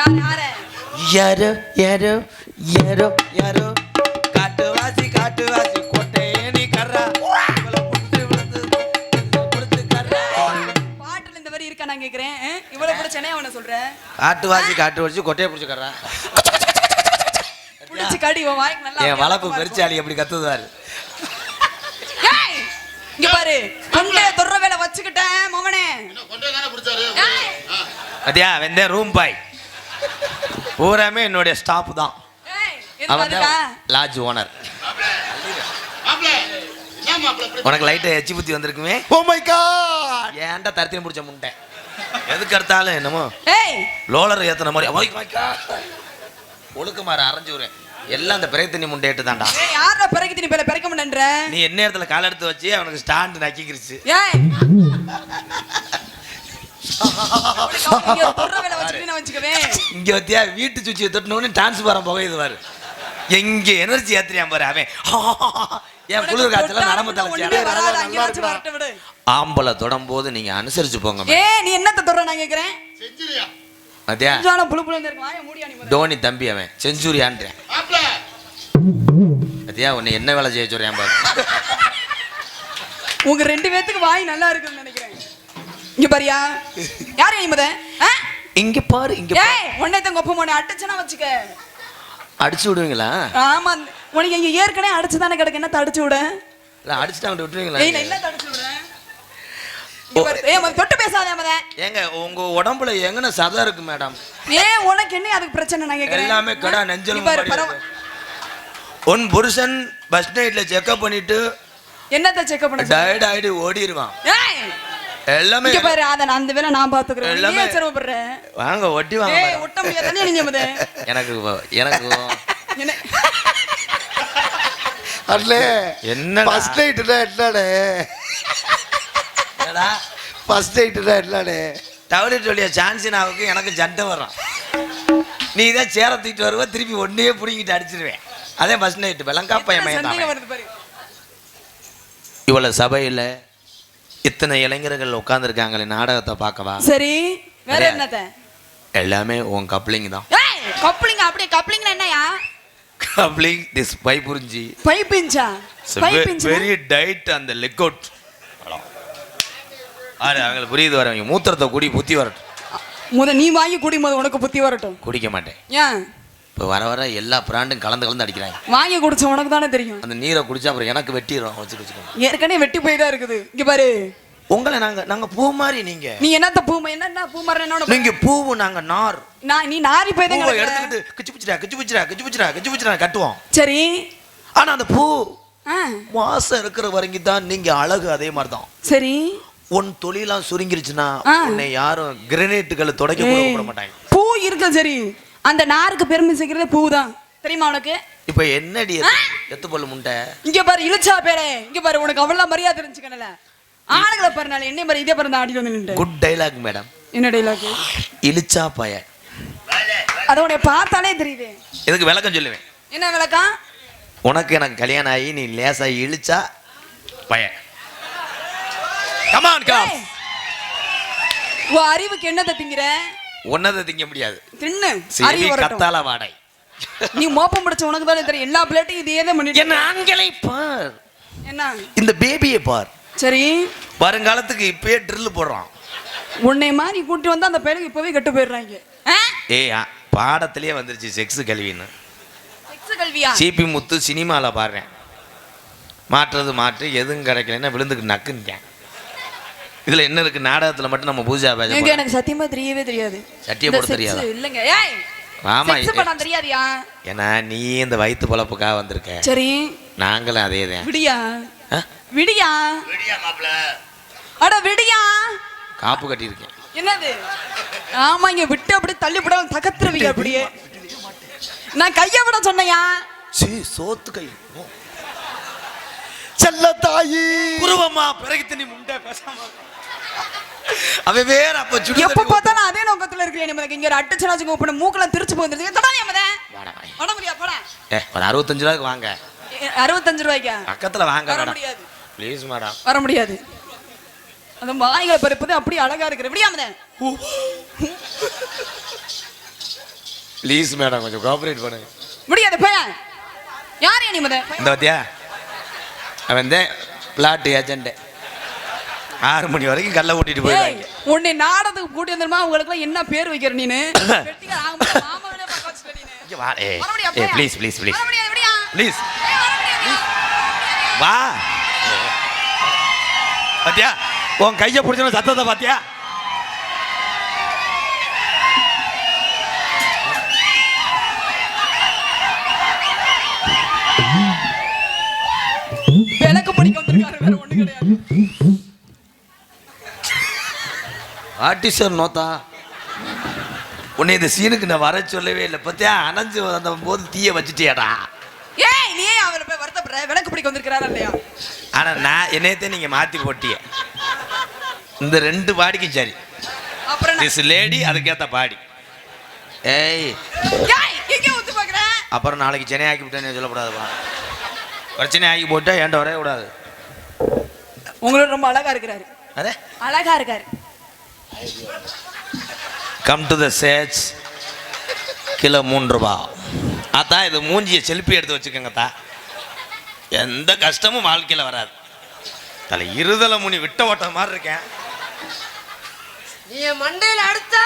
யார் யாரு? யாரோ யாரோ காட்டுவாசி காட்டுவாசி கோட்டையேனி இருக்கா நான் கேக்குறேன்? இவ்வளவு பிடிச்சனே அவனை சொல்றேன் காட்டுவாசி காட்டு வச்சு கொட்டையை பிடிச்சு கர்றா. பிடிச்சு கடி உன் வாய்க்கு நல்லா என் இருக்கும். பெருச்சாளி எப்படி இங்க பாரு. கொண்டே தொடுற வேலை வச்சுக்கிட்டேன் மவனே. கொண்டே தானே பிடிச்சாரு? ஏய், அத்தியா வெந்தே ரூம் பாய். பூராமே என்னுடைய ஸ்டாப் தான். அவன். லாட்ஜ் ஓனர் உனக்கு லைட்டா எச்சி புத்தி வந்திருக்குமே? ஓ மை காட் ஏன்டா தரத்தின பிடிச்ச முண்டை எதுக்கு எடுத்தாலும் என்னமோ? ஏய்! லோலர் ஏத்துன மாதிரி. ஓய் வாய்க்கா ஒழுக்குமாறு அரைஞ்சு விடுறேன் எல்லாம் அந்த பிறை தண்ணி முண்டையிட்டு தான்டா ஏய் யாரா பிறகு திணி பேல பிறக்க மாட்டேன்ற நீ என்ன இடத்துல கால் எடுத்து வச்சு அவனுக்கு ஸ்டாண்ட் நக்கிக்கிருச்சு. ஏய்! வச்சுக்கவேன் இங்க வத்தியா வீட்டு சுவிட்சை தொட்டினோன்னு டிரான்ஸ்பாரம் புகையுது பாரு. எங்க எனர்ஜி ஏத்துறியான் பாரு அவன். என் குளிர் காய்ச்சல நரம்பு தலைச்சி. ஆம்பளை தொடும் போது நீங்க அனுசரிச்சு போங்க ஏய், நீ என்னத்த தொடுற நான் கேக்குறேன்? செஞ்சிரியா? மத்தியா இருக்கு. டோனி தம்பி அவன். செஞ்சுரியான்றேன். மத்தியா உன்னை என்ன வேலை செய்ய சொல்றேன் பாரு. உங்க ரெண்டு பேத்துக்கு வாய் நல்லா இருக்குன்னு நினைக்கிறேன். இங்க பாரியா? யாரு நீ முத? இங்க பாரு இங்க. ஏய் உன்னை தங்க ஒப்ப மோனே அடிச்சனா வச்சுக்க. அடிச்சு விடுவீங்களா? ஆமா உனக்கு இங்க ஏற்கனவே அடிச்சு தானே கிடக்கு. என்ன தடிச்சு விட? இல்ல அடிச்சுட்டு அவன் ஏய் விட்டுருவீங்களா நான் என்ன தடிச்சு விடுறேன்? தொட்டு பேசாதே மத ஏங்க உங்க உடம்புல எங்கன சதம் இருக்கு மேடம்? ஏன் உனக்கு என்ன அதுக்கு பிரச்சனை நான் கேக்குறேன்? எல்லாமே கடா இருக்கு. உன் புருஷன் பஸ் நைட்ல செக்அப் பண்ணிட்டு என்னத்த செக்அப் பண்ண? டயர்ட் ஆயிட்டு ஓடிடுவான் எல்லாமே இங்க பாரு அத நான் அந்த வேலை நான் பாத்துக்கிறேன் எல்லாமே- சிரமப்படுறேன் வாங்க ஒட்டி வாங்க ஏய். ஒட்ட முடியாது தண்ணி அடிஞ்ச முத எனக்கு எனக்கு வ- என்ன? ஃபர்ஸ்ட் நைட்டுனா என்னடே? என்னடா? ஃபர்ஸ்ட் நைட்டுனா என்னடே? டவுலெட் வழியா சான்சினாவுக்கு எனக்கு சண்டை வரும். நீ தான் சேர தூக்கிட்டு வருவ திருப்பி ஒன்னையே பிடிங்கிட்டு அடிச்சிருவேன். அதே பஸ் நைட்டு வெள்ளங்கா பையன் இவ்வளவு சபையில இத்தனை இளைஞர்கள் உட்கார்ந்துருக்காங்களே நாடகத்தை பார்க்கவா? சரி வேற. என்னத்த? எல்லாமே உன் கப்ளிங் தான். கப்ளிங் அப்படியே கப்ளிங்னா என்னயா கப்ளிங் திஸ் பை புரிஞ்சி. பைப் இன்ச்சா பைப் இன்ச் வெரி டைட் அந்த லெக் அவுட் ஆறு அவங்களுக்கு புரியுது வரவங்க மூத்திரத்தை குடி புத்தி வரட்டும். முத நீ வாங்கி குடி முத உனக்கு புத்தி வரட்டும். குடிக்க மாட்டேன். ஏன்? இப்போ வர வர எல்லா பிராண்டும் கலந்து கலந்து அடிக்கிறாங்க. வாங்கி குடிச்ச உனக்கு தானே தெரியும். அந்த நீரை குடிச்சா அப்புறம் எனக்கு வெட்டிடும் வச்சுட்டு வச்சுக்கோங்க ஏற்கனவே வெட்டி போய் தான் இருக்குது. இங்க பாரு. உங்களை நாங்க நாங்க பூ மாதிரி நீங்க. நீ என்னத்த பூ என்ன பூ மரம் என்ன நீங்க பூவு நாங்க நார். நான் நீ நாரி போய் தான். எடுத்துக்கிட்டு கிச்சு பிச்சிரா கிச்சு பிச்சிரா கிச்சு பிச்சிரா கிச்சு பிச்சிரா கட்டுவோம். சரி. ஆனா அந்த பூ ஆ. வாசம் இருக்கிற வரைக்கும் தான் நீங்க அழகு அதே மாதிரி தான் சரி. உன் தொழிலாம் சுருங்கிருச்சுன்னா. உன்னை யாரும் கிரனேட்டுகளை தொடக்க கூட மாட்டாங்க. பூ இருக்கு சரி. அந்த நாருக்கு பெருமை சேர்க்கறதே பூ தான் தெரியுமா உனக்கு? இப்ப என்னடி எத்து- பல்லு முண்டை. இங்க பாரு இழுச்சா பேரே. இங்க பாரு உனக்கு அவ்வளவு மரியாதை தெரிஞ்சுக்கணும்ல ஆளுகளை பாரு நாளை என்ன பாரு இதே பாரு ஆடிட்டு வந்து நின்று. குட் டைலாக் மேடம் என்ன டைலாக் இழிச்சா பய. அத உடைய பார்த்தாலே தெரியுது. இதுக்கு விளக்கம் சொல்லுவேன்? என்ன விளக்கம்? உனக்கு எனக்கு கல்யாணம் ஆகி நீ லேசா இழிச்சா பய. கமான் கம் ஏய், உன் அறிவுக்கு என்னத்தை திங்கிற? உன்னதை திங்க முடியாது. தின்னு சரி கத்தால வாடை. நீ மோப்பம் பிடிச்ச உனக்கு தானே தெரியும். எல்லா பிளேட்டையும் இதே தான் பண்ணிட்டு என்ன ஆண்களை பார். என்ன? இந்த பேபியை பார். சரி. வருங்காலத்துக்கு இப்பயே ட்ரில் போடுறான். உன்னை மாதிரி கூட்டி வந்து அந்த பையனுக்கு இப்பவே கெட்டு போயிடுறாங்க? ஏய் பாடத்திலேயே வந்துருச்சு செக்ஸ் கல்வின்னு. செக்ஸ் கல்வியா? சிபி முத்து சினிமாவில் பாடுறேன். மாற்றுறது மாற்று எதுவும் கிடைக்கலன்னா விழுந்துக்கு நக்குன்ட்டேன். இதுல என்ன இருக்கு? நாடகத்துல மட்டும் நம்ம பூஜா பேச எங்க எனக்கு சத்தியமா தெரியவே தெரியாது. சட்டியை இந்த போட தெரியாதா? இல்லங்க. ஏய் ஆமா செக்ஸ் படம் தெரியாதியா? ஏன்னா நீ இந்த வயிற்று பொழப்புக்காக வந்திருக்க. சரி. நாங்களும் அதே தான் விடியா? விடியா ரெடியா மாப்பிள்ள அட விடியா? காப்பு கட்டியிருக்கேன். என்னது? ஆமா இங்க விட்டு அப்படியே தள்ளி விட தகத்துருவீங்க அப்படியே. நான் கைய விட சொன்னையா? சீ சோத்து கை. செல்ல தாயி. குருவம்மா பிறகு தண்ணி முண்டை பேசாம. அவன் வேற அப்ப சுடு எப்ப பார்த்தாலும் அதே நோக்கத்துல இருக்கீங்க நமக்கு இங்க. ஒரு அட்டச்சனாச்சுங்க ஓப்பன் மூக்கெல்லாம் திருச்சு போயிருந்தது தொடா நீ வாடா வாய். வர முடியா போடா. ஏ ஒரு அறுபத்தஞ்சு ரூபாய்க்கு வாங்க. எ- அறுபத்தஞ்சு ரூபாய்க்கா? பக்கத்துல வாங்க வர முடியாது. ப்ளீஸ் மேடம் வர முடியாது. அந்த மாய்களை பருப்பது அப்படி அழகா இருக்கிற. விடியாமத ப்ளீஸ் மேடம் கொஞ்சம் கோஆப்ரேட் பண்ணுங்க முடியாது பையன் யார் நீ முத? இந்த பார்த்தியா அவன் தான் பிளாட் ஏஜென்ட் ஆறு மணி வரைக்கும் கல்லை ஓட்டிட்டு போயிடுவாங்க. உன்னை நாடகத்துக்கு கூட்டி வந்துருமா உங்களுக்கு என்ன பேர் வைக்கிற நீனு. Please please please? ப்ளீஸ். வா பாத்தியா? உன் கையை பிடிச்சன சத்தத்தை பாத்தியா ஆர்டிஸ்டர் நோத்தா. உன்னை இந்த சீனுக்கு நான் வர சொல்லவே இல்லை. பத்தியா அணைஞ்சு அந்த போது தீய வச்சுட்டியாடா. ஏய் நீ ஏன் அவரை போய் வருத்தப்படுற விளக்கு பிடிக்க வந்திருக்கிறாரா இல்லையா? ஆனா நான் என்னையத்தே நீங்க மாத்தி போட்டிய. இந்த ரெண்டு பாடிக்கும் சரி. அப்புறம்? திஸ் லேடி அதுக்கேத்த பாடி. ஏய். ஏய் எங்க ஊத்து பாக்குற அப்புறம் நாளைக்கு சென்னை ஆக்கி விட்டேன்னு சொல்லக்கூடாதுப்பா. பிரச்சனை ஆக்கி போட்டா ஏன்ட்ட வரவே கூடாது? உங்களோட ரொம்ப அழகா இருக்கிறாரு. அதே அழகா இருக்காரு. Come to the chase kilo மூணு ரூபா. அதான் இது மூஞ்சியை செல்ஃபி எடுத்து வச்சுக்கோங்கத்தா எந்த கஷ்டமும் வாழ்க்கையில் வராது. தலை இருதலை முனி விட்ட ஓட்ட மாதிரி இருக்கேன். நீ மண்டையில அடிச்ச?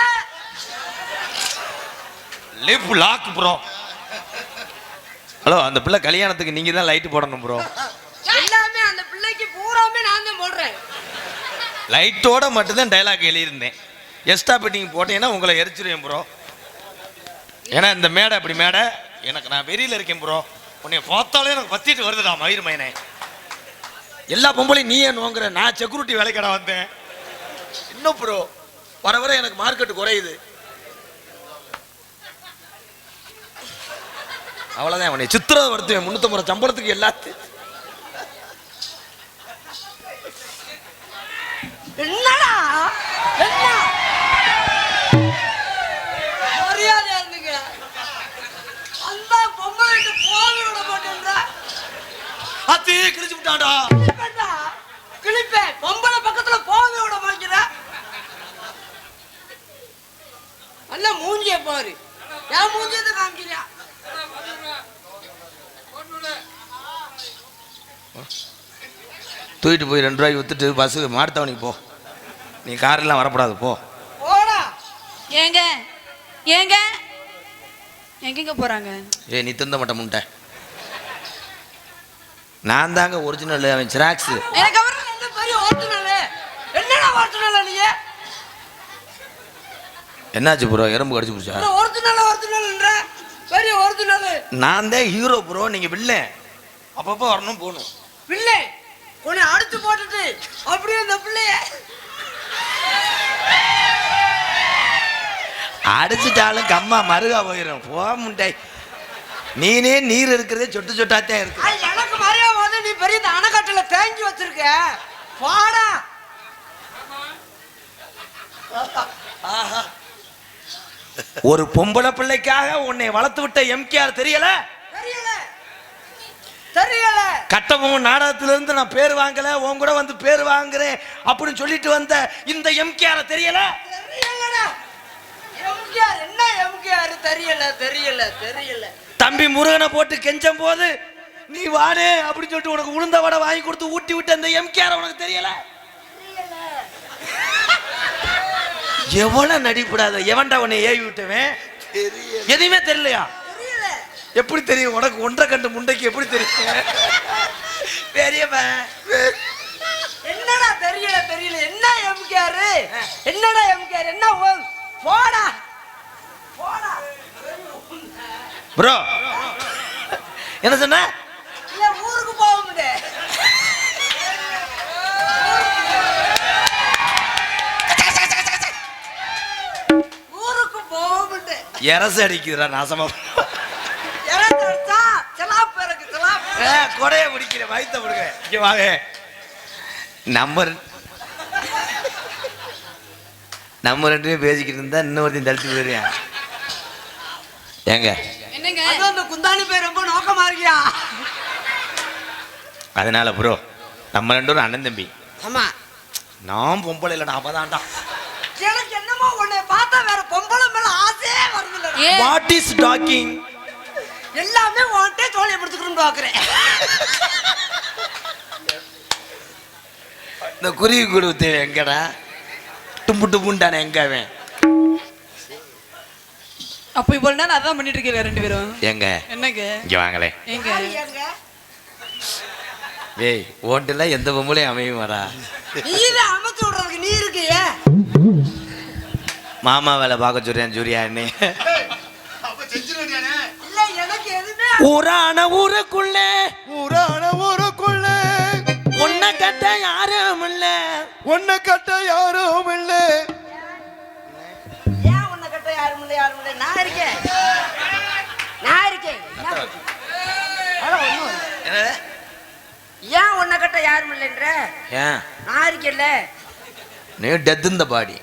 லிப் லாக் ப்ரோ ஹலோ அந்த பிள்ளை கல்யாணத்துக்கு நீங்கள் தான் லைட்டு போடணும் ப்ரோ எல்லாமே அந்த பிள்ளைக்கு பூராமே நான் தான் போடுறேன். லைட்டோட மட்டும்தான் டைலாக் எழுதியிருந்தேன். எக்ஸ்ட்ரா பெட்டிங் போட்டீங்கன்னா உங்களை எரிச்சிருவேன் ப்ரோ ஏன்னா இந்த மேடை அப்படி மேடை. எனக்கு நான் வெறியில் இருக்கேன் ப்ரோ உன்னை பார்த்தாலே எனக்கு பத்திட்டு வருதுடா மயிர் மயனே. எல்லா பொம்பளையும் நீ ஏன் நோங்குற? நான் செக்யூரிட்டி வேலைக்கடா வந்தேன். இன்னும் ப்ரோ வர வர எனக்கு மார்க்கெட் குறையுது. அவ்வளோதான் உன்னை சித்திரவதை வருத்துவேன் முந்நூற்றம்பது சம்பளத்துக்கு எல்லாத்தையும் என்னடா? என்ன மரியாதையா இருந்துங்க அந்த பொம்பளை போக விட மாட்டேன்றா. அத்தி கிழிச்சு விட்டான்டா வேண்டா கிளிப்பேன் பொம்பளை பக்கத்துல போக விட மாட்டேற நல்ல மூஞ்சிய பாரு. என் மூஞ்சியத்தை காமிக்கிறியா? தூக்கிட்டு போய் ரெண்டு ரூபாய்க்கு வித்துட்டு பஸ்ஸு மாடுத்தவனைக்கு போ. நீ காரெல்லாம் வரக்கூடாது போ. போடா. ஏங்க? ஏங்க? எங்கெங்க போறாங்க? ஏ நீ திந்த மாட்ட முண்டை. நான் தாங்க ஒரிஜினல் அவன் சிராக்ஸு எனக்கு அவர் பெரிய என்னடா ஓட்டுநர் நீ? என்னாச்சு ப்ரோ எறும்பு கடிச்சு பிடிச்சா ஒரிஜினல் ஒரிஜினல்ன்ற பெரிய ஒரிஜினல் நான் தான் ஹீரோ ப்ரோ நீங்கள் வில்லன். அப்பப்போ வரணும் போகணும். பிள்ளை உன்னை அடிச்சு போட்டுட்டு அப்படியே இந்த பிள்ளைய அடிச்சிட்டாலும் கம்மா மருகா போயிடும் போ முண்டை. நீனே நீர் இருக்கிறதே சொட்டு சொட்டாத்தான் இருக்கு. எனக்கு மரியாதை வந்து நீ பெரிய இந்த அணைக்கட்டுல தேங்கி வச்சிருக்க. பாடா. ஒரு பொம்பளை பிள்ளைக்காக உன்னை வளர்த்து விட்ட எம்கேஆர் தெரியல? கட்டபொம்மன் நாடகத்துல இருந்து நான் பேர் வாங்கல உன் கூட வந்து பேர் வாங்குறேன் அப்படின்னு சொல்லிட்டு வந்த இந்த எம்கேஆர் தெரியல? தெரியல தெரியல தெரியல. தம்பி முருகனை போட்டு கெஞ்சம் போது நீ வாடே அப்படின்னு சொல்லிட்டு உனக்கு உளுந்த வடை வாங்கி கொடுத்து ஊட்டி விட்ட அந்த எம்கேஆர் உனக்கு தெரியல? எவ்வளவு நடிப்புடாத எவன்டா உன்னை ஏவி விட்டவன்? எதுவுமே தெரியலையா? தெரியல. எப்படி தெரியும்? உனக்கு ஒன்றை கண்டு முண்டைக்கு எப்படி தெரியும்? பெரியவன். என்னடா தெரியல தெரியல. என்ன எம்கேஆர் என்னடா எம்கேஆர் என்ன போடா. போடா. ப்ரோ என்ன சொன்ன? இல்ல ஊருக்கு போக முடியாது ஊருக்கு போக முடியாது எரசு அடிக்குதுடா நாசமா இறந்து அடிச்சா செலாப்பு இருக்கு செலாப்பு ஏ, கொடையை பிடிக்கிற வயித்த விடுங்க இங்க வாங்க. நம்ம ரெண்டு- நம்ம ரெண்டு பேரும் பேசிக்கிட்டு இருந்தா இன்னொருத்தையும் தடுத்து போயிருவேன். ஏங்க? என்னங்க? குந்தாணி பேர் ரொம்ப நோக்கமா இருக்கியா? அதனால ப்ரோ நம்ம ரெண்டு பேரும் அண்ணன் தம்பி. ஆமா. நான் பொம்பளை இல்லைடா அவதான்டா. எனக்கு என்னமோ உன்னை பார்த்தா வேற பொம்பளை மேல ஆசையே ஏன்? வாட் இஸ் டாக்கிங் எல்லாமே உன்கிட்ட தோழியை படுத்துக்கணும்னு பாக்குறேன் இந்த குருவி கொடுத்து எங்கடா? டும்பு டும்புண்டானே எங்க அவன்? அப்ப இவ்வளவு நேரம் அதான் பண்ணிட்டு இருக்கீங்க ரெண்டு பேரும்? எங்க? என்னங்க? இங்க வாங்களே. எங்க? ஏய் ஓட்டுல எந்த பொம்பளையும் அமையும் வரா நீரை அமைச்சு விடுறதுக்கு நீ இருக்கியே. மாமா வேலை பார்க்க சொல்றேன் சூர்யான்னு அப்ப செஞ்சிட வேண்டியானே இல்ல எனக்கு எதுவுமே ஊரான ஊருக்குள்ள. ஊரான ஊருக்குள்ள. உன்னை கட்ட யாரும் இல்ல. ஒன்ன கட்ட யாரும் இல்லை. ஏன் உன்னை கட்ட யாரும் இல்லை யாரும் இல்லை? நான் இருக்கேன். நான் இருக்கேன். ஏன் உன்னை கட்ட யாரும் இல்லைன்ற? ஏன்? நான் இருக்கேன்ல. நீ டெத் இந்த பாடி.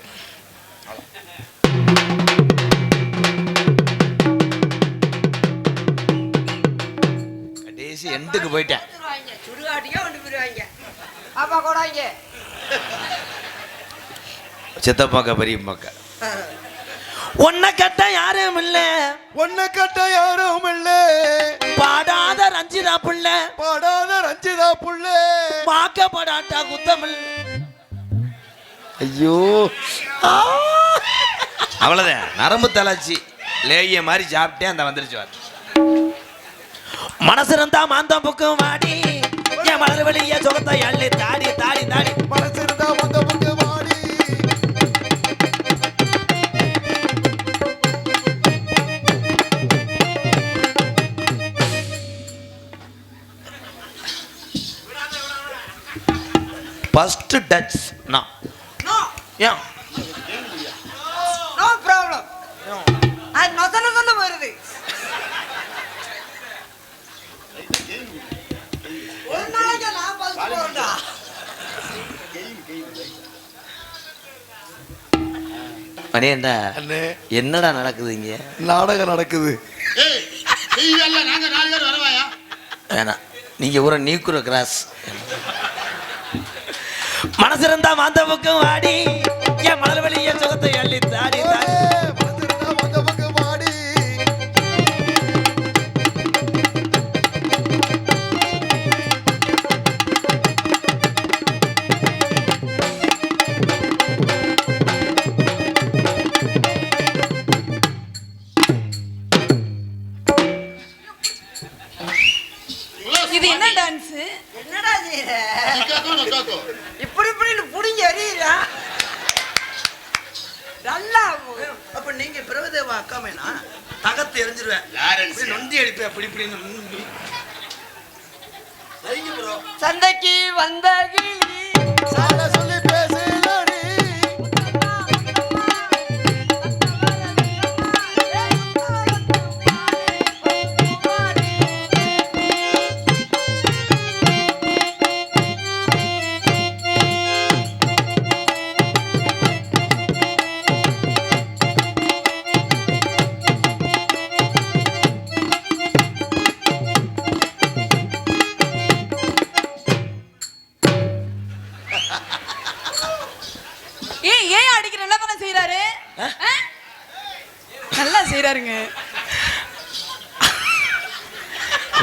கடைசி எண்டுக்கு போயிட்டேன். சுடுகாட்டியே கொண்டு போயிருவாங்க பாப்பா கூடாங்க. சித்தப்பாக்க பெரியம்மாக்க. உன்னை கட்ட யாரும் இல்ல. ஒன்ன கட்ட யாரும் இல்லை. பாடாத ரஞ்சிதா புள்ள. பாடாத ரஞ்சிதா புள்ள. வாக்கப்படாட்டா குத்தமிழ் ஐயோ. அவ்வளவுதான். நரம்பு தளர்ச்சி. லேகிய மாதிரி சாப்பிட்டே அந்த வந்துருச்சு வார் மனசு இருந்தா மாந்தம் புக்கும் வாடி. என் மலர் வெளிய சுகத்தை அள்ளி தாடி தாடி தாடி. மனசு இருந்தா வந்த பக்கம் வாடி. ஃபர்ஸ்ட் டச் நான் ஏன் மணியண்டா என்னடா நடக்குது இங்க? நாடகம் நடக்குது. வேணாம். நீங்க ஒரு நீக்குற கிராஸ். மனசு இருந்தா மாந்த பக்கம் வாடி. என் மலர் வெளிய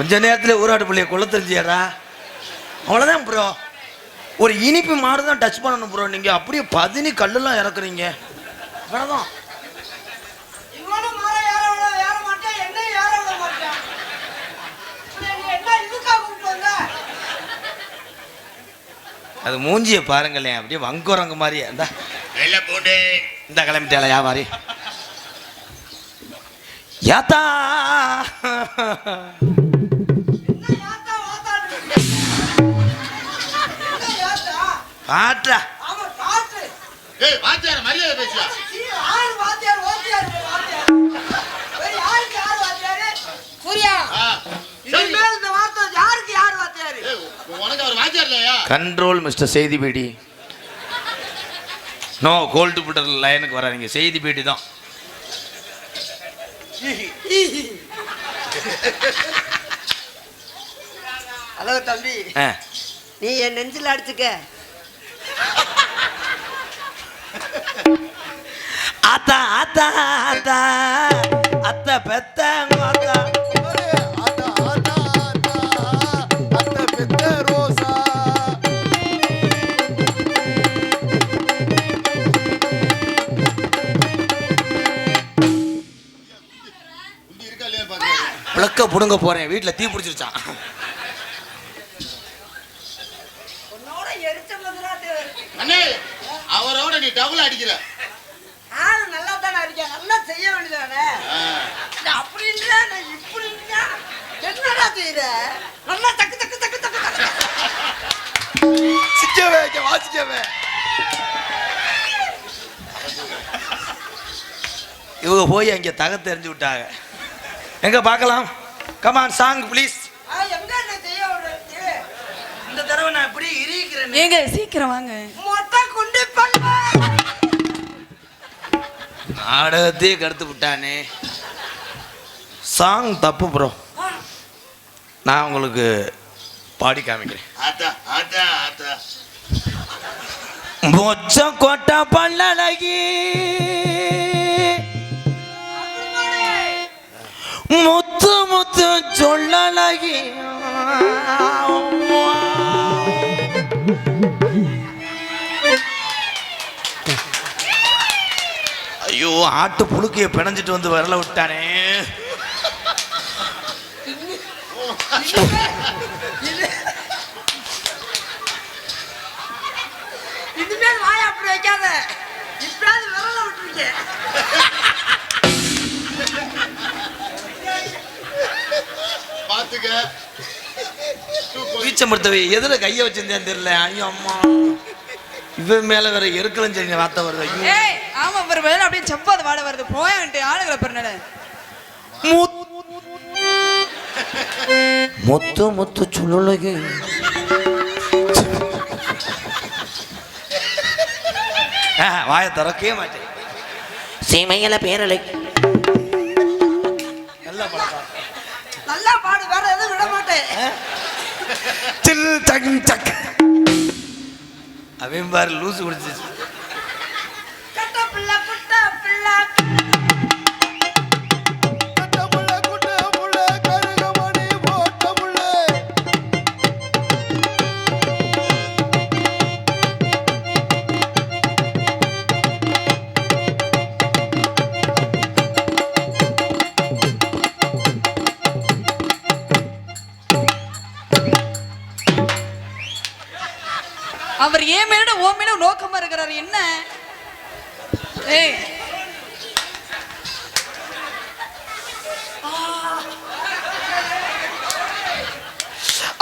கொஞ்ச நேரத்துல ஊராட்டு பிள்ளைய கொள்ள தெரிஞ்சியாடா? அவ்வளவுதான் ப்ரோ ஒரு இனிப்பு மாடு தான் டச் பண்ணணும் ப்ரோ நீங்க அப்படியே பதினி கல்லெல்லாம் இறக்குறீங்க. வந்த? அது மூஞ்சிய பாருங்களேன். அப்படியே வங்குரங்க மாதிரி இந்த. இந்த கிளம்பிட்டால வியாபாரி யாத்தா. பாட்டு ஏய் வாத்தியார மரியாதை வாத்தியார் வாத்தியார். வாத்தியார் யாருக்கு யார் வாத்தியாரு? இனிமேல் இந்த வார்த்தை யாருக்கு யார் வாத்தியாரு? உனக்கு அவர் வாத்தியார் இல்லையா? கண்ட்ரோல் மிஸ்டர் செய்தி பேடி. நோ கோல்டு புட்டர் லைனுக்கு வராதீங்க. செய்தி பேடி தான். ஹலோ தம்பி. ஆ. நீ என் நெஞ்சில் அடிச்சுக்க. அத்த அத்த அத்த அத்த பெத்த பிளக்க புடுங்க போறேன். வீட்டில் தீ பிடிச்சிருச்சான் டபுள் அடிக்கிற ஆளு நல்லா தானே இருக்கேன் நல்லா செய்ய வேண்டியதானே. அப்படி இல்ல நான் இப்படி இல்ல. என்னடா செய்யற நல்லா தக்கு தக்கு தக்கு தக்கு தக்கு. சிக்கவே வாசிக்கவே இவங்க போய் அங்க தகத்தை எறிஞ்சு விட்டாங்க. எங்க பார்க்கலாம்? கமான் சாங் ப்ளீஸ் ஆ, எங்க என்ன செய்ய விடுறது? இந்த தடவை நான் இப்படி இருக்கிறேன் ஏங்க சீக்கிரம் வாங்க. நாடகத்தையே கடுத்து விட்டானே. சாங் தப்பு ப்ரோ நான் உங்களுக்கு பாடி காமிக்கிறேன். மொச்ச கொட்ட பல்லழகி. முத்து முத்து சொல்லழகி. ஐயோ ஆட்டு புழுக்கைய பிணைஞ்சிட்டு வந்து விரல விட்டானே. இனிமேல் வாய் அப்படி வைக்காத. இப்பயாவது விரல விட்டுருக்க பாத்துக்க. வீச்சமர்த்தவை எதுல கைய வச்சிருந்தேன்னு தெரியல? ஐயோ அம்மா. இவன் மேல வேற எருக்கலம் சரிங்க வார்த்தை வருது. ஐயோ. ஆமா ஒரு வேலை அப்படியே செவ்வாது வாட வருது. போயான்ட்டு ஆளுகளை பிறனட முத்து முத்து சொல்லுலகு வாயை திறக்கவே மாட்டேன். சீமையில பேரலை. நல்ல பழக்கம். நல்லா பாடு வேற எதுவும் விட மாட்டேன். சில் சக் சக். அவன் பாரு லூசு குடிச்சிச்சு. அவர் ஏன் மேல ஓ மேல நோக்கமா இருக்கிறாரு? என்ன? ஏய்.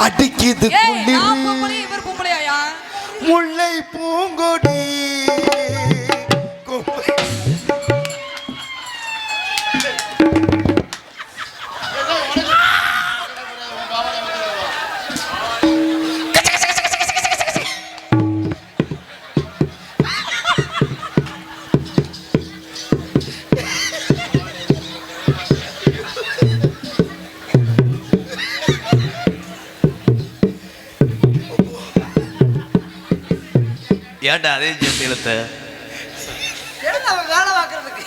அடிக்குது இவர் பொம்பளையா முல்லை பூங்கொடி. ஏன்டா அதே சேர்த்து பார்க்கறதுக்கு?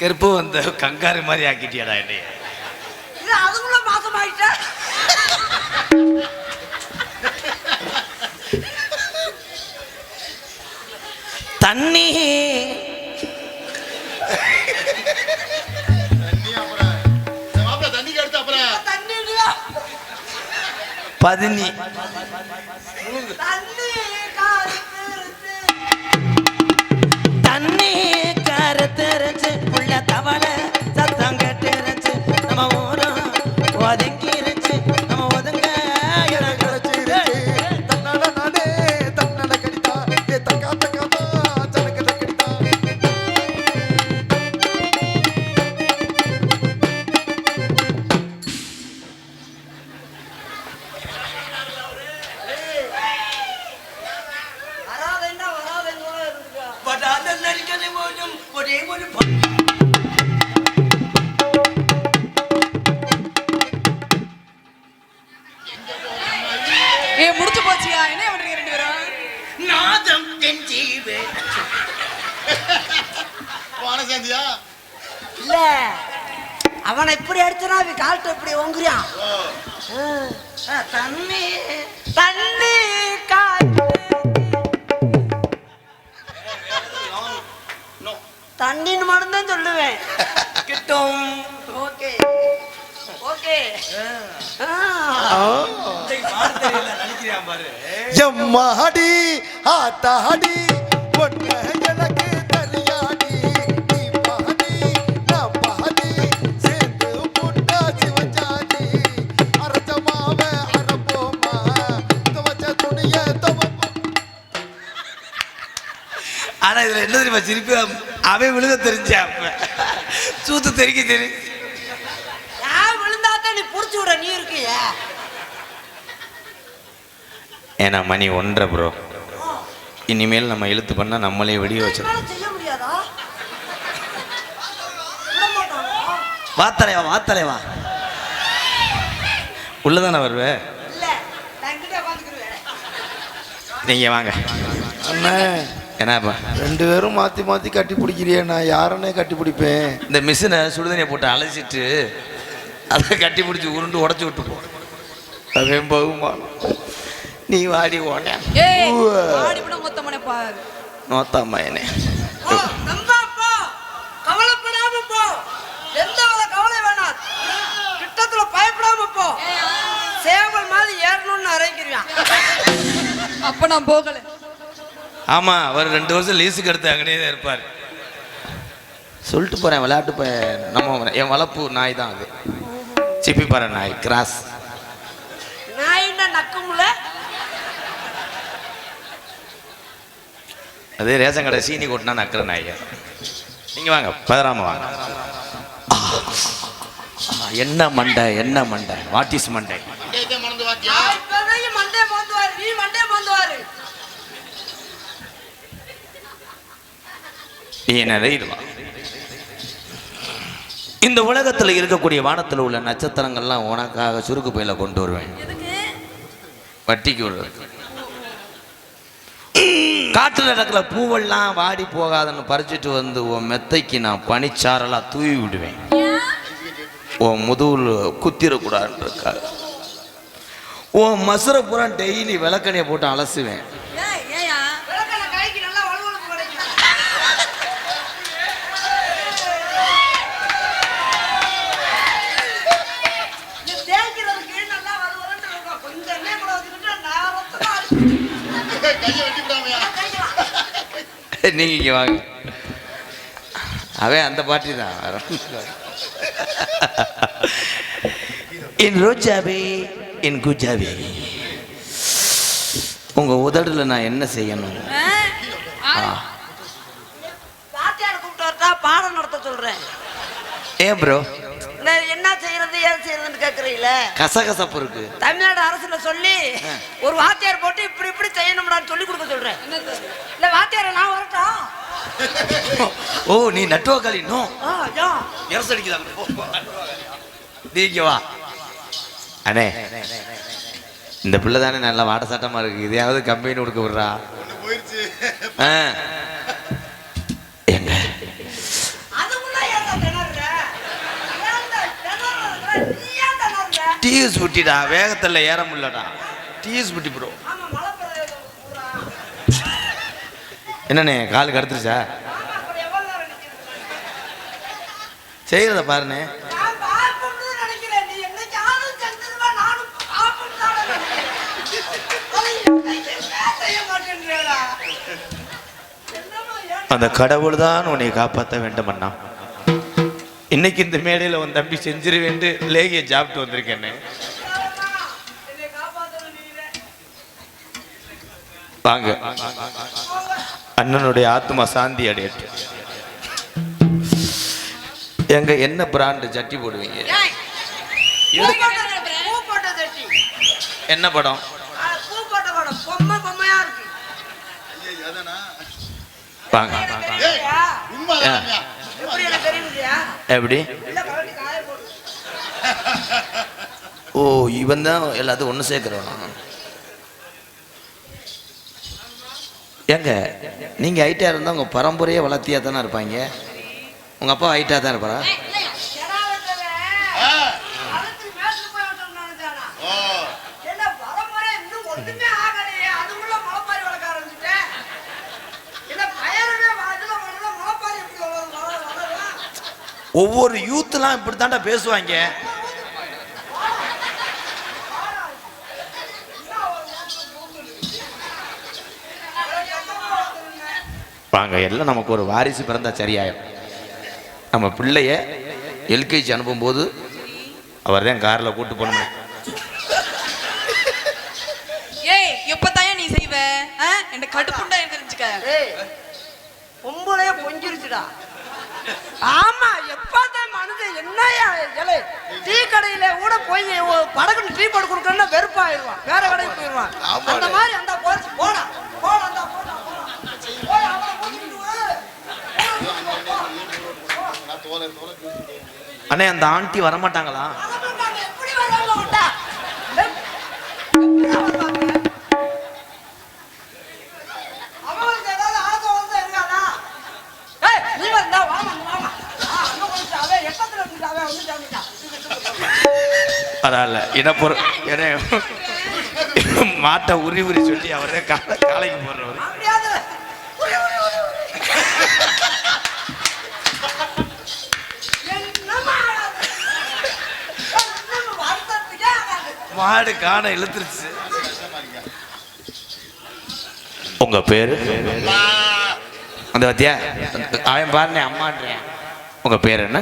கருப்பு வந்த கங்காரு மாதிரி ஆக்கிட்டியாடா என்னைய. அதுக்குள்ள மாசம் ஆயிட்டா? தண்ணி பதினி தண்ணி கருத்தரிச்சு. ஏ முடிச்சு போச்சியா? என்ன பண்றீங்க ரெண்டு பேரும்? நாதம் இல்ல. அவனை இப்படி அடிச்சனா அவன் கால்ட்டு இப்படி ஒங்குறியான் தண்ணி. தண்ணி. தண்ணின்னு மட்டும்தான் சொல்லுவேன். கிட்டும். ஓகே. ஓகே. எம்மாடி ஆத்தாடி ஒன்ன எனக்கு தெரியாடி நீ பாடி நான் பாடி சேர்ந்து புட்டா சிவஞ்சாடி அரைச்ச மாவ அரைப்போமா? துவச்ச துணிய துவப்போம். ஆனா இதுல என்ன தெரியுமா சிரிப்பு அவன் விழுக தெரிஞ்சா அப்ப. சூத்து தெரிக்க தெரியும் நான் விழுந்தாத்தான் நீ புடிச்சு விட நீ இருக்கிய? ஏன்னா மணி ஒன்றரை ப்ரோ இனிமேல் நம்ம இழுத்து பண்ணா நம்மளே வெடிய என்னால செய்ய முடியாதா? விட மாட்டானா? வாத்தலைவா வாத்தலைவா உள்ளதானே வருவே? இல்ல நான் இங்கிட்டே உட்காந்துக்கிருவேன் நீங்க வாங்க. அண்ணே. என்னப்பா ரெண்டு பேரும் மாத்தி மாத்தி கட்டி பிடிக்கிறியே நான் யாரனே கட்டி பிடிப்பேன்? இந்த மிஷினை சுடுதண்ணியை போட்டு அலசிட்டு அதை கட்டி பிடிச்சி உருண்டு உடச்சி விட்டு போ. அவன் போகுமா? நீ வாடி ஓன ஏய் ஆடிவிட மொத்தமனே பாரு நோத்தாம்மா என்னே? போ, நம்பா போ. கவலைப்படாம போ. எந்த வித கவலை வேணாம். கிட்டத்துல பயப்படாம போ. சேவல் மாதிரி ஏறணும்னு அரைக்கிறியான் அப்ப நான் போகல. ஆமா அவர் ரெண்டு வருஷம் லீஸுக்கு எடுத்து அங்கனே தான் இருப்பார். சொல்லிட்டு போறேன் விளையாட்டு போய் நம்ம என் வளர்ப்பு நாய் தான் அது. சிப்பி பாரு நாய் கிராஸ். நான் என்ன நக்கும்ல அதே ரேஷன் கடை சீனி கொட்டினா நக்கிற நாய். நீங்க வாங்க பதறாம வாங்க. என்ன மண்டை என்ன மண்டை? வாட் இஸ் மண்டை மண்டையத்தை மறந்து வாக்கியா நான் இப்பதான் மண்டே மோந்துவாரு நீ மண்டே மோந்துவாரு நீ இந்த உலகத்தில் இருக்கக்கூடிய வானத்தில் உள்ள நட்சத்திரங்கள்லாம் உனக்காக சுருக்கு பையில கொண்டு வருவேன். வட்டிக்கு விடுறது காட்டுல நடக்கிற பூவெல்லாம் வாடி போகாதன்னு பறிச்சுட்டு வந்து உன் மெத்தைக்கு நான் பனிச்சாரெல்லாம் தூவி விடுவேன். உன் முதுகுல குத்திரக்கூடாதுன்றக்காக உன் மசுரை பூரா டெய்லி விளக்கணையை போட்டு அலசுவேன் ஏய் ஏயா விளக்கண கைக்கு நல்லா வலுவலுப்பு கிடைக்கும் இது தேய்க்கிறதுக்கு நல்லா வலுவலுன்னு இருக்கும் கொஞ்சம் எண்ணெய் கூட வச்சுக்கிட்டு நேரத்துக்கு அரைச்சு கையை வெட்டி விடாமையா கைக்கலாம் நீங்க இங்க வாங்க. அவன் அந்த பாட்டி தான். என் ரோஜாவே என் குஜாவே உங்க உதடுல நான் என்ன செய்யணும்? பாடம் நடத்த சொல்றேன். ஏன் ப்ரோ என்ன செய்யறது ஏன் செய்யறதுன்னு கேக்குறீங்களே? கசகசப்பு இருக்கு. தமிழ்நாடு அரசுல சொல்லி ஒரு வாத்தியார் போட்டு இப்படி இப்படி செய்யணும்டான்னு சொல்லி கொடுக்க சொல்றேன் இல்ல வாத்தியார நான் வரட்டா ஓ நீ நட்டுவக்காளி நோ. எரசு அடிக்குதா நீங்க வா. அண்ணே இந்த பிள்ளை தானே நல்லா வாட சட்டமா இருக்கு. இதையாவது கம்பெனி கொடுக்க விடுறா. எங்க? டிஎஸ் புட்டிடா வேகத்தில் ஏற முடியலடா. டிஎஸ் புட்டி பூரா. என்னண்ணே கால் கடத்துருச்சா ஆமா, அப்புறம் எவ்வளவு நேரம் நிக்கிறது? செய்யறத பாருண்ணே நான் பார்க்கணும்னு நினைக்கிறேன். நீ என்னைக்காவது செஞ்சிருவ, நானும் பார்க்கணும்னு தான் நினைக்கிறேன். அதை என்னைக்குமே செய்ய மாட்டேன்றேடா. என்னம்மா ஏன் அந்த கடவுள் தான் உன்னை காப்பாற்ற வேண்டும் அண்ணா இன்னைக்கு இந்த மேடையில் உன் தம்பி செஞ்சிருவேண்டு லேகியை சாப்பிட்டு வந்திருக்கேன்னு. வாங்க. அண்ணனுடைய ஆத்மா சாந்தி அடையட்டு எங்க என்ன பிராண்டு சட்டி போடுவீங்க. என்ன படம்? எப்படி. ஓ இவன் தான் எல்லாத்தையும் ஒன்று சேர்க்குறவனா? ஏங்க நீங்கள் ஹைட்டாக இருந்தால் உங்கள் பரம்பரையே வளர்த்தியாக தானே இருப்பாங்க? உங்கள் அப்பா ஹைட்டாக தான் இருப்பாரா? கிடா வெட்டவன், ஆ. கழுத்துக்கு மேட்டுக்கு போய் வெட்டணும்னு நினைச்சானா? ஓ என்ன பரம்பரை இன்னும் ஒண்ணுமே ஆகலையே, அதுக்குள்ள முளைப்பாரி வளர்க்க ஆரம்பிச்சுட்டேன். என்ன பயருமே வ- இதுல வரல, முளைப்பாரி எப்படி வளரும்? ஒவ்வொரு யூத்லாம் இப்படி தாண்டா பேசுவாங்க வாங்க எல்லாம் நமக்கு ஒரு வாரிசு பிறந்தா சரியாயிடும் நம்ம பிள்ளைய எல்கேஜி அனுப்பும்போது அவர் தான் காரில் கூட்டு போகணும். ஏய் எப்பதாயா நீ செய்வ? ஆ? என்ன கடுப்புண்டா தெரிஞ்சுக்க ஏய் பொம்பளைய பொங்கிருச்சுடா ஆமா எப்பதான் மனுஷன் என்னையா இலை டீ கடையில கூட போய் ஒரு படகுன்னு டீ போட்டு கொடுக்கணும்னா வெறுப்பாயிருவான் வேற கடைக்கு போயிடுவான். அந்த மாதிரி அந்த போச்சு போடா. போடா அந்த போடா போடா. போய் அவனை கூட்டிட்டு வா. நான் தோலை தோலை பேசிட்டேன் அண்ணே அந்த ஆண்டி வரமாட்டாங்களா வரமாட்டாங்க, எப்படி வருவாங்க விட்டா? ஏய், எப்படி வருவாங்க? அவங்களுக்கு ஏதாவது ஆசை வந்து இருக்காதா? ஏய், நீ வந்தா, வாமா, வாமா. ஆ, அங்க போயிட்டு அவன் எப்பத்துல இருந்துட்டு அவன் வர மாட்டாங்களா பரவாயில்ல. இனப்பொரு என்ன மாட்டை உரி உரி சொல்லி அவரே காலை காலைக்கு போடுறவர் அப்படியாவது உரி, உரி, உரி, உரி. என்னம்மா ஆகாது? என்னம்மா வருத்தத்துக்கே ஆகாது. மாடு காண இழுத்துருச்சு. உங்க பேரு? அந்த பத்தியா? அவன் பாருனே அம்மான்றேன் உங்க பேர் என்ன?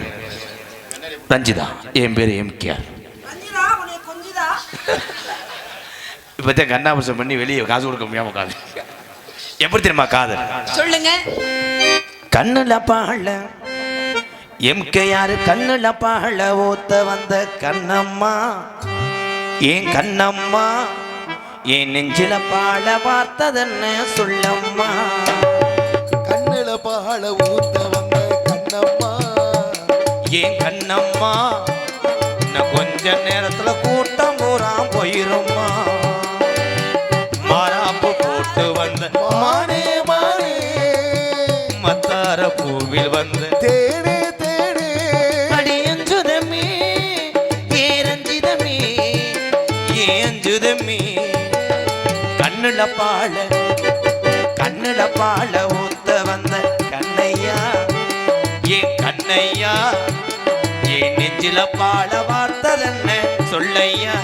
ரஞ்சிதா. என் பேர் உன்னை கொஞ்சிதா? இப்போ தான் கண்ணாபிஷம் பண்ணி வெளியே காசு கொடுக்க முடியாம உட்காந்து எப்படி தெரியுமா காதல்? சொல்லுங்க. கண்ணுல பாழ. எம்கேயாரு கண்ணுல பாழ. ஓத்த வந்த கண்ணம்மா. ஏன் கண்ணம்மா? என் நெஞ்சில பாழ பார்த்ததென்ன சொல்லம்மா? கண்ணுல பாழ ஊத்த வந்த கண்ணம்மா. ஏன் கண்ணம்மா? இன்னும் கொஞ்ச நேரத்துல கூட்டம் பூரா போயிரும்மா. மாறாப்பு போட்டு வந்த மானே மானே மத்தார பூவில் வந்த கண்ணுல பாழ கண்ணுல பாழ ஊத்த வந்த கண்ணையா? ஏ கண்ணையா? ஏ நெஞ்சில பாழ வார்த்ததென்ன சொல்லையா?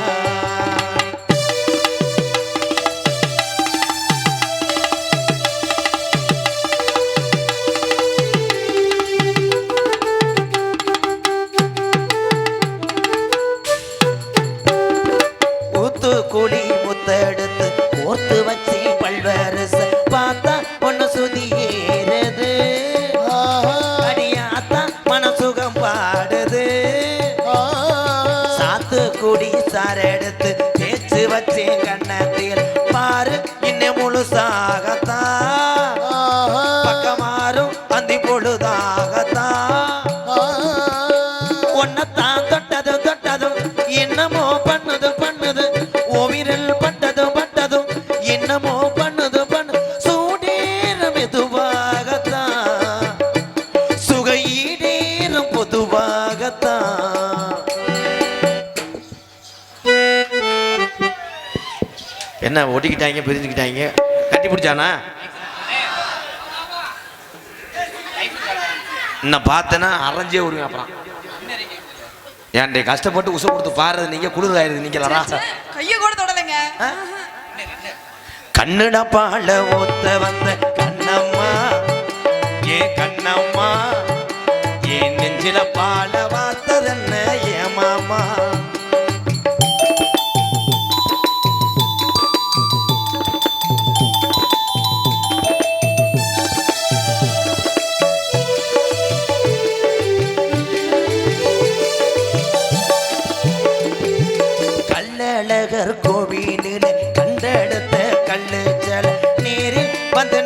ஊத்து குடி முத்தெடுத்து கோர்த்து வச்சு பல்வரச பார்த்தா ஒன்னு சுதி ஏறுது அடியாத்தா மனசுகம் பாடுது. சாத்து குடி சாரெடுத்து தேய்ச்சு வச்சேன் கண்ணத்தில் பாரு இன்னும் முழுசாகத்தா. பக்கமாறும் அந்தி பொழுதாகத்தா. ஒன்னத்தான் தொட்டதும் தொட்டதும் என்னமோ பண்ண என்ன ஒட்டிக்கிட்டாங்க பிரிஞ்சுக்கிட்டாங்க. கட்டி பிடிச்சானா? இன்னும் பார்த்தேன்னா அரைஞ்சே விடுவேன் அப்புறம். ஏன்டே கஷ்டப்பட்டு உசை கொடுத்து பாடுறது நீங்க குளிர் ஆயிருது நீங்களா கைய கூட தொடலைங்க. கண்ணுட பாழ ஒத்த வந்த கண்ணம்மா. ஏ கண்ணம்மா ஏன் நெஞ்சில Mantén